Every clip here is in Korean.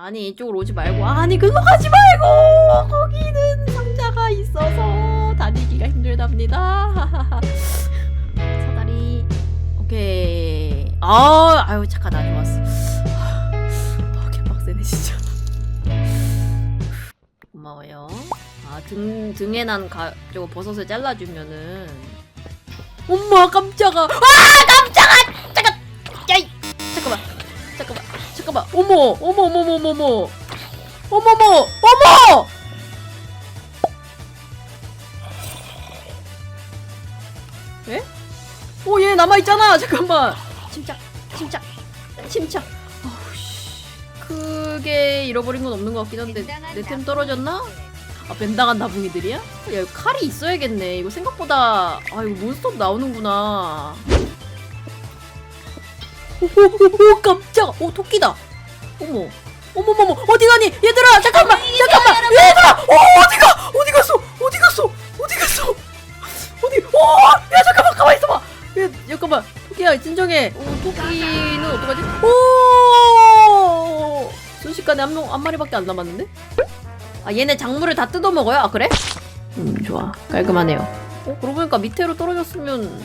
아니 이쪽으로 오지 말고. 아니 그거 가지 말고! 거기는 상자가 있어서 다니기가 힘들답니다. 사다리. 오케이. 아 아유 나 좋았어. 아, 개빡세네 진짜. 고마워요. 아 등 등에 난 가, 저거 버섯을 잘라주면은. 엄마 깜짝아! 아 깜짝아! 잠깐! 야이 잠깐만. 잠깐만 잠깐만. 어머 어머 어머 어머 어머 어머. 어머머 어머! 에? 오얘 남아있잖아. 잠깐만. 침착 침착 침착. 어우씨. 크게 잃어버린 건 없는 것 같긴 한데 내 템 떨어졌나? 아 벤당한 나붕이들이야? 야 이거 칼이 있어야겠네. 이거 생각보다 아 이거 몬스터 나오는구나. 오오오 오 토끼다. 어머. 어머머머. 어디 가니? 얘들아 잠깐만. 잠깐만. 얘들아! 어 어디 가? 어디 갔어? 어디 갔어? 어디 갔어? 어디? 어야 잠깐만. 가만 있어봐. 야 잠깐만. 토끼야 진정해. 오 토끼는 어떡하지? 오! 순식간에 한, 명, 한 마리밖에 안 남았는데? 아 얘네 작물을 다 뜯어 먹어요? 아 그래? 음 좋아. 깔끔하네요. 어 그러고 보니까 밑으로 떨어졌으면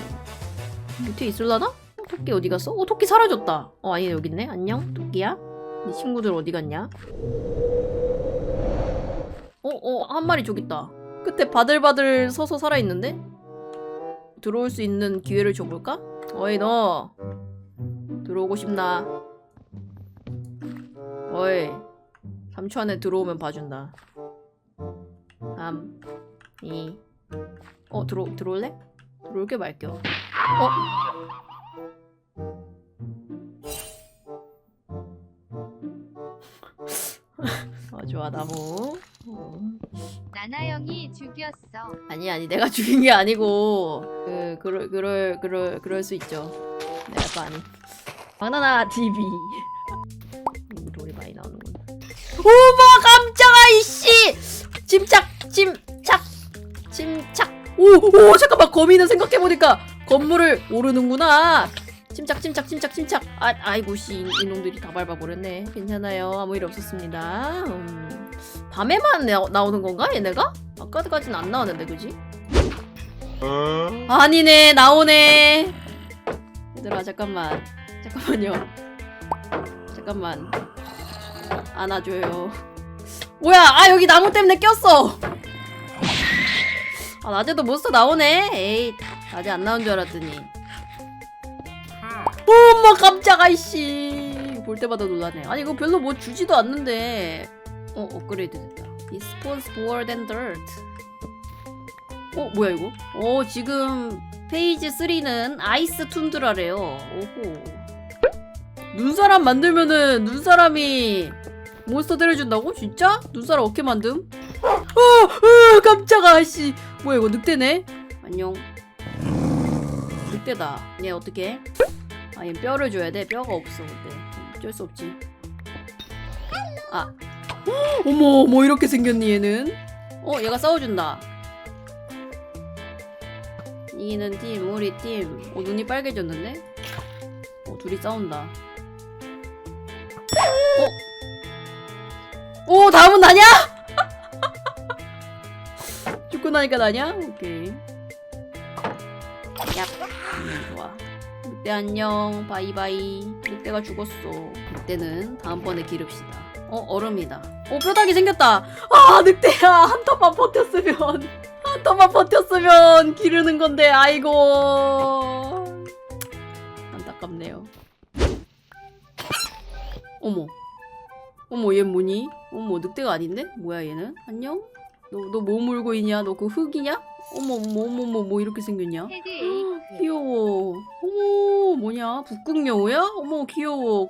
밑에 있을라나? 어, 토끼 어디 갔어? 어 토끼 사라졌다. 어 아니 여기 있네. 안녕 토끼야. 네 친구들 어디 갔냐? 어어 한 마리 저기 있다. 끝에 바들바들 서서 살아 있는데 들어올 수 있는 기회를 줘볼까? 어이 너 들어오고 싶나? 어이 3초 안에 들어오면 봐준다. 3 2어 들어 들어올래? 들어올게 말게. 어? 어, 좋아 나무 어. 나나영이 죽였어. 아니 아니 내가 죽인 게 아니고. 그 그럴 그럴 그럴 그럴 수 있죠. 내가 또 아니. 바나나 TV 음, 롤이 많이 나오는구나. 오마 깜짝아 이씨! 침착 침착 침착 오오 잠깐만. 거미는 생각해보니까 건물을 오르는구나 침착 침착 침착 침착. 아 아이고 씨 이- 이놈들이 다 밟아버렸네. 괜찮아요. 아무 일 없었습니다. 음, 밤에만 나, 나오는 건가 얘네가? 아까까지는 안 나왔는데 그지? 아니네 나오네. 얘들아 잠깐만. 잠깐만요. 잠깐만. 안아줘요. 뭐야 아 여기 나무 때문에 꼈어. 아 낮에도 몬스터 나오네. 에이 낮에 안 나온 줄 알았더니 엄마 깜짝아 이씨. 볼 때마다 놀라네. 아니 이거 별로 뭐 주지도 않는데. 어 업그레이드 됐다. Spawns more than dirt. 어 뭐야 이거? 어 지금 페이지 3는 아이스 툰드라래요. 오호. 눈사람 만들면은 눈사람이 몬스터 때려준다고? 진짜? 눈사람 어떻게 만듦? 어, 어 깜짝아 씨. 뭐야 이거 늑대네? 안녕. 늑대다. 얘 어떻게 아, 얘 뼈를 줘야 돼. 뼈가 없어, 근데. 어쩔 수 없지. 아. 헉, 어머, 뭐 이렇게 생겼니, 얘는? 어, 얘가 싸워준다. 이기는 팀, 우리 팀. 어, 눈이 빨개졌는데? 어, 둘이 싸운다. 어? 오, 다음은 나냐? 죽고 나니까 나냐? 오케이. 야, 음, 좋아. 늑대 안녕 바이바이. 늑대가 죽었어. 늑대는 다음번에 기릅시다. 어 얼음이다. 어 뼈다귀 생겼다. 아 늑대야. 한 턴만 버텼으면. 한 턴만 버텼으면 기르는 건데 아이고. 안타깝네요. 어머. 어머 얘 뭐니? 어머 늑대가 아닌데? 뭐야 얘는? 안녕? 너 너 뭐 물고 있냐? 너 그 흙이냐? 어머 어머 어머 어머 뭐 이렇게 생겼냐? 헤드 에이크. 귀여워. 어머, 뭐냐? 북극여우야? 어머, 귀여워.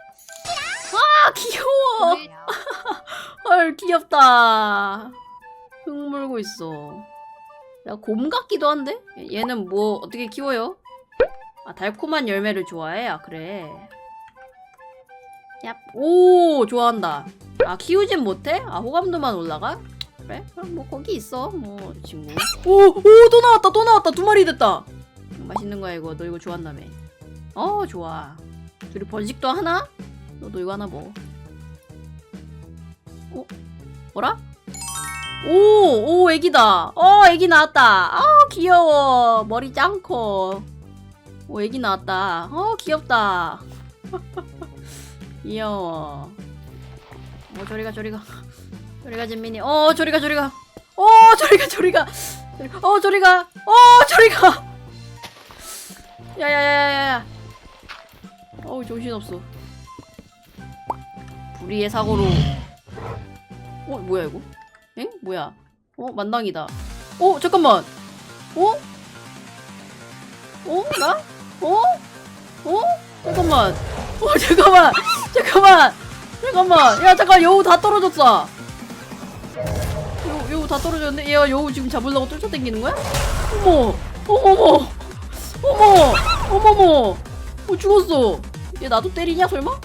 아, 귀여워. 물 헐, 귀엽다. 흙 물고 있어. 야, 곰 같기도 한데? 얘는 뭐, 어떻게 키워요? 아, 달콤한 열매를 좋아해? 아, 그래. 야, 오, 좋아한다. 아, 키우진 못해? 아, 호감도만 올라가? 그래? 그럼 뭐, 거기 있어. 뭐, 친구. 오, 오, 또 나왔다, 또 나왔다. 두 마리 됐다. 맛있는 거야 이거 너 이거 좋아한다며 어 좋아 둘이 번식도 하나? 너도 이거 하나 먹어 어? 뭐라? 오, 오, 애기다. 어, 애기 나왔다. 아, 귀여워. 머리 짱커. 오, 애기 나왔다. 어, 귀엽다. 귀여워. 어, 저리가, 저리가. 저리가, 진민이. 어, 저리가, 저리가. 어, 저리가. 저리가. 어, 저리가. 어, 저리가. 야야야야야. 어우, 정신없어. 불의의 사고로. 어, 뭐야, 이거? 엥? 뭐야? 어, 만당이다. 어, 잠깐만. 어? 어? 나? 어? 어? 잠깐만. 어, 잠깐만. 잠깐만. 잠깐만. 야, 잠깐, 여우 다 떨어졌어. 여우, 여우 다 떨어졌는데? 얘가 여우 지금 잡으려고 쫓아다니는 거야? 어머. 어머머. 어머. 어머머. 어, 죽었어. 얘 나도 때리냐, 설마?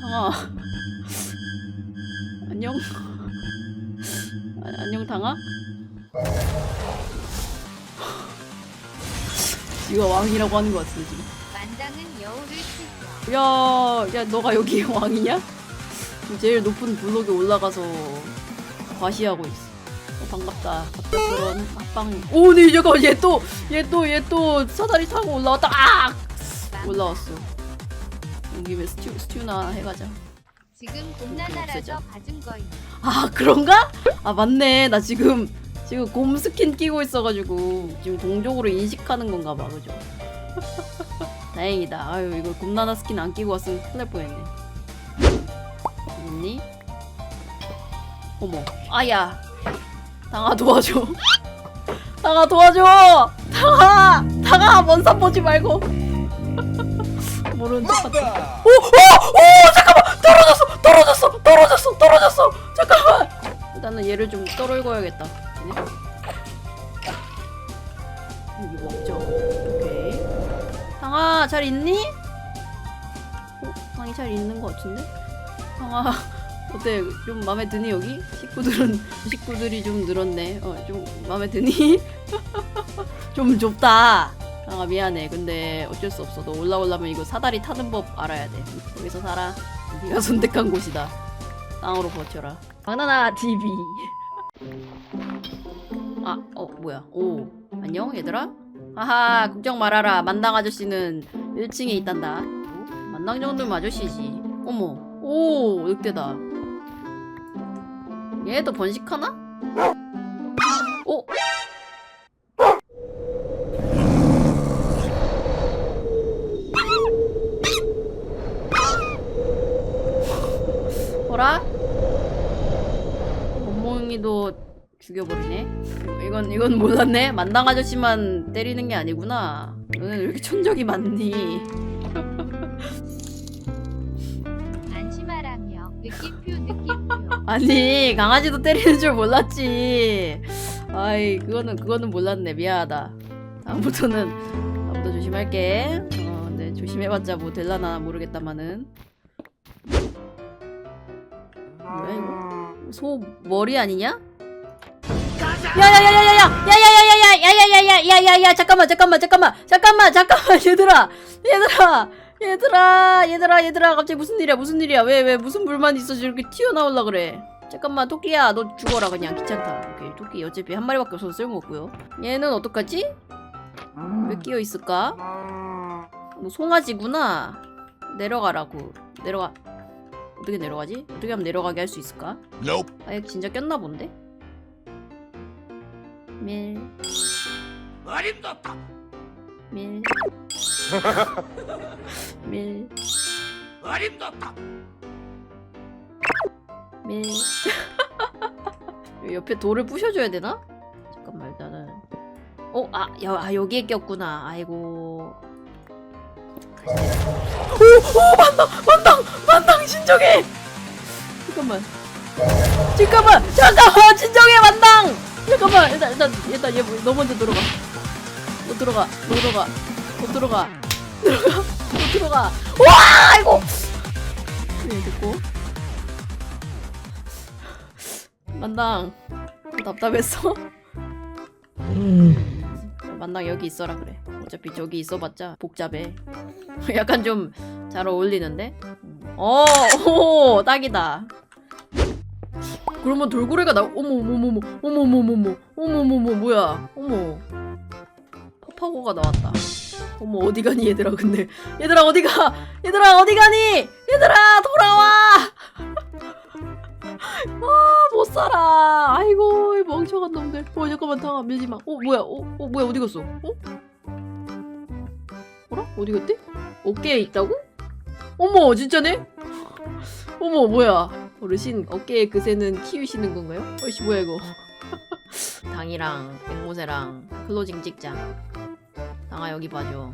당아. 안녕. 아, 안녕, 당아. 이거 왕이라고 하는 것 같은데, 지금. 만당은 여우를 치죠. 야, 야, 너가 여기 왕이냐? 제일 높은 블록에 올라가서 과시하고 있어. 어, 반갑다. 갑작스러운 합방. 오, 네, 잠깐, 얘 또, 얘 또, 얘 또 사다리 타고 올라왔다. 아! 올라왔어. 여기 왜 스튜, 스튜나 해가자. 지금. 곰나나라서 봐준 거임. 아, 그런가? 아, 맞네. 나 지금, 지금 곰 스킨 끼고 있어가지고, 지금 동족으로 인식하는 건가 봐, 그죠? 다행이다. 아유, 이거 곰나나 스킨 안 끼고 왔으면 큰일 날 뻔했네. 있니? 어머, 아야. 당아 도와줘. 당아 도와줘! 당아! 당아! 먼산 보지 말고. 모르는 척 같아. 오! 오! 오! 잠깐만! 떨어졌어! 떨어졌어! 떨어졌어! 떨어졌어! 잠깐만! 일단은 얘를 좀 떨어져야겠다. 얘네. 여기 먹죠. 오케이. 상아, 잘 있니? 어? 상이 잘 있는 것 같은데? 상아, 어때? 좀 마음에 드니, 여기? 식구들은, 식구들이 좀 늘었네. 어, 좀 마음에 드니? 좀 좁다. 상아, 미안해. 근데 어쩔 수 없어. 너 올라오려면 이거 사다리 타는 법 알아야 돼. 여기서 살아. 네가 선택한 곳이다. 땅으로 버텨라. 바나나 TV. 아, 어, 뭐야? 오, 안녕, 얘들아. 하하, 걱정 말아라. 만당 아저씨는 1층에 있단다. 만당 정도면 아저씨지. 어머, 오, 늑대다. 얘도 번식하나? 오, 뭐라? 멍멍이도 죽여버리네. 이건 이건 몰랐네. 만당 아저씨만 때리는 게 아니구나. 너는 왜 이렇게 천적이 많니? 아니 강아지도 때리는 줄 몰랐지. 아이 그거는 그거는 몰랐네. 미안하다. 다음부터는 다음부터 조심할게. 어, 근데 조심해봤자 뭐 될라나 모르겠다마는. 뭐야 이거? 소 머리 아니냐? 야야야야야야야야야야야야야야야야야야야 잠깐만 잠깐만 잠깐만 잠깐만 잠깐만 얘들아 얘들아 얘들아 얘들아 얘들아 갑자기 무슨 일이야 무슨 일이야 왜 왜 무슨 불만이 있어 이렇게 튀어나올라 그래 잠깐만 토끼야 너 죽어라 그냥 귀찮다 오케이 토끼 어차피 한 마리밖에 없어서 쓸모없고요 얘는 어떡하지? 왜 끼어 있을까? 너 송아지구나 내려가라고 내려가 어떻게 내려가지? 어떻게 하면 내려가게 할 수 있을까? Nope. 아예 진짜 꼈나 본데? 밀, 어림도 없다. 밀, 밀, 어림도 없다. 밀. 옆에 돌을 부셔줘야 되나? 잠깐만 일단은. 어, 아, 여, 아 여기에 꼈구나. 아이고. 오, 오, 만당, 만당, 만당 진정해. 잠깐만. 잠깐만, 잠깐만, 진정해 만당. 잠깐만, 일단 일단 일단 얘너 먼저 들어가. 너 들어가, 너 들어가, 너 들어가, 들어가, 너 들어가. 와, 아이고. 네, 됐고. 만당, 너 답답했어? 만당 여기 있어라 그래 어차피 저기 있어봤자 복잡해 약간 좀 잘 어울리는데 어, 오, 딱이다. 그러면 돌고래가 나, 어머, 어머, 어머, 어머, 어머, 어머, 어머, 어머, 뭐야, 어머. 파파고가 나왔다. 어머, 어디 가니, 얘들아, 근데. 얘들아, 어디 가? 얘들아, 어디 가니? 얘들아, 돌아와! 아, 못 살아. 아이고, 이 멍청한 놈들. 어, 잠깐만, 당아, 밀지 마. 어, 뭐야, 어, 어, 뭐야, 어디 갔어? 어? 어라? 어디 갔대? 어깨에 있다고? 어머 진짜네? 어머 뭐야 어르신 어깨에 그새는 키우시는 건가요? 어이씨 뭐야 이거 당이랑 앵무새랑 클로징 찍자 당 아 여기 봐줘.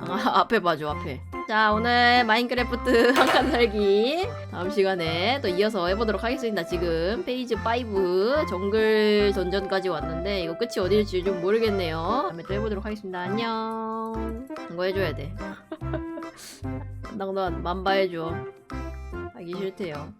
당아 앞에 봐줘 앞에. 자 오늘 마인크래프트 한칸 살기. 다음 시간에 또 이어서 해보도록 하겠습니다 지금. 페이지 5 정글 전전까지 왔는데 이거 끝이 어딜지 좀 모르겠네요. 다음에 또 해보도록 하겠습니다. 안녕. 이거 해줘야 돼. 낭낭 만바 해줘. 하기 싫대요